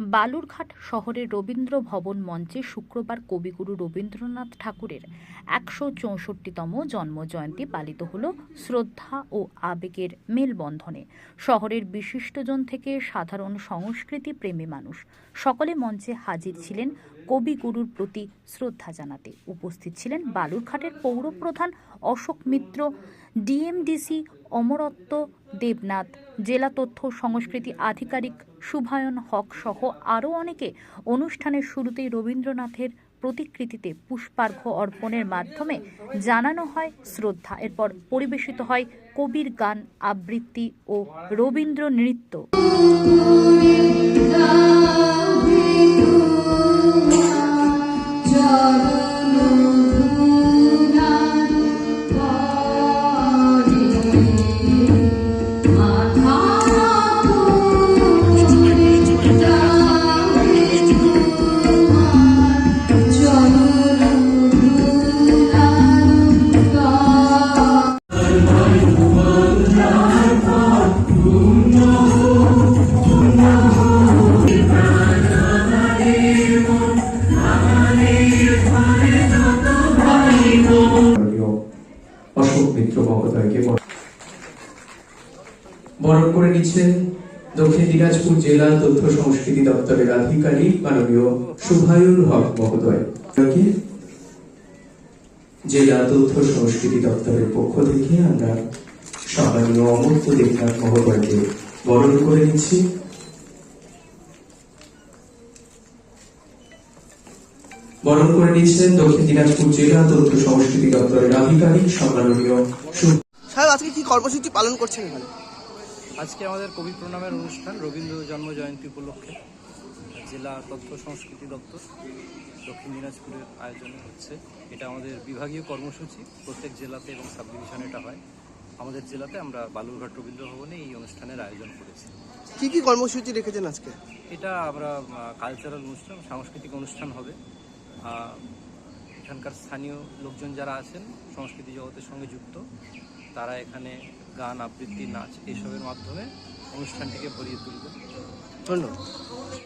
বালুরঘাট শহরের রবীন্দ্র ভবন মঞ্চে শুক্রবার কবিগুরু রবীন্দ্রনাথ ঠাকুরের একশো চৌষট্টিতম জন্মজয়ন্তী পালিত হল শ্রদ্ধা ও আবেগের মেলবন্ধনে। শহরের বিশিষ্টজন থেকে সাধারণ সংস্কৃতি প্রেমী মানুষ। সকলে মঞ্চে হাজির ছিলেন কবিগুরুর প্রতি শ্রদ্ধা জানাতে উপস্থিত ছিলেন বালুরঘাটের পৌরপ্রধান অশোক মিত্র, ডিএমডিসি অমরত্ব দেবনাথ, জেলা তথ্য সংস্কৃতি আধিকারিক শুভায়ন হক সহ আরও অনেকে অনুষ্ঠানের শুরুতেই রবীন্দ্রনাথের প্রতিকৃতিতে পুষ্পার্ঘ্য অর্পণের মাধ্যমে জানানো হয় শ্রদ্ধা। এরপর পরিবেশিত হয় কবির গান, আবৃত্তি ও রবীন্দ্র নৃত্য মিত্র মহোদয়কে বরণ- করে নিচ্ছেন দক্ষিণ দিনাজপুর জেলা তথ্য সংস্কৃতি দপ্তরের আধিকারিক মাননীয় শুভায়ুর হক মহোদয়। জেলা তথ্য সংস্কৃতি দপ্তরের পক্ষ থেকে আমরা সম্মানীয় অমর্ত্য দেবনাথ মহোদয়কে বরণ করে নিচ্ছি। বরণ করে নিচ্ছেন দক্ষিণ দিনাজপুর জেলা তথ্য সংস্কৃতি দপ্তরের আধিকারিক সম্মাননীয় সু- সাহেব আজকে কি কর্মসূচি পালন করছেন এখানে? আজকে আমাদের কবি প্রণামের অনুষ্ঠান রবীন্দ্র জন্ম জয়ন্তী উপলক্ষে জেলা তথ্য সংস্কৃতি দপ্তর দক্ষিণ দিনাজপুরের আয়োজনে হচ্ছে। এটা আমাদের বিভাগীয় কর্মসূচি প্রত্যেক জেলাতে এবং সাব ডিভিশনে এটা হয়। আমাদের জেলাতে আমরা বালুরঘাট রবীন্দ্র ভবনে এই অনুষ্ঠানের আয়োজন করেছি। কি কি কর্মসূচি রেখেছেন আজকে? এটা আমরা কালচারাল অনুষ্ঠান সাংস্কৃতিক অনুষ্ঠান হবে। এখানকার স্থানীয় লোকজন যারা আছেন, সংস্কৃতি জগতের সঙ্গে যুক্ত, তারা এখানে গান, আবৃত্তি, নাচ, এসবের মাধ্যমে অনুষ্ঠানটিকে ভরিয়ে তুলবে ধন্যবাদ।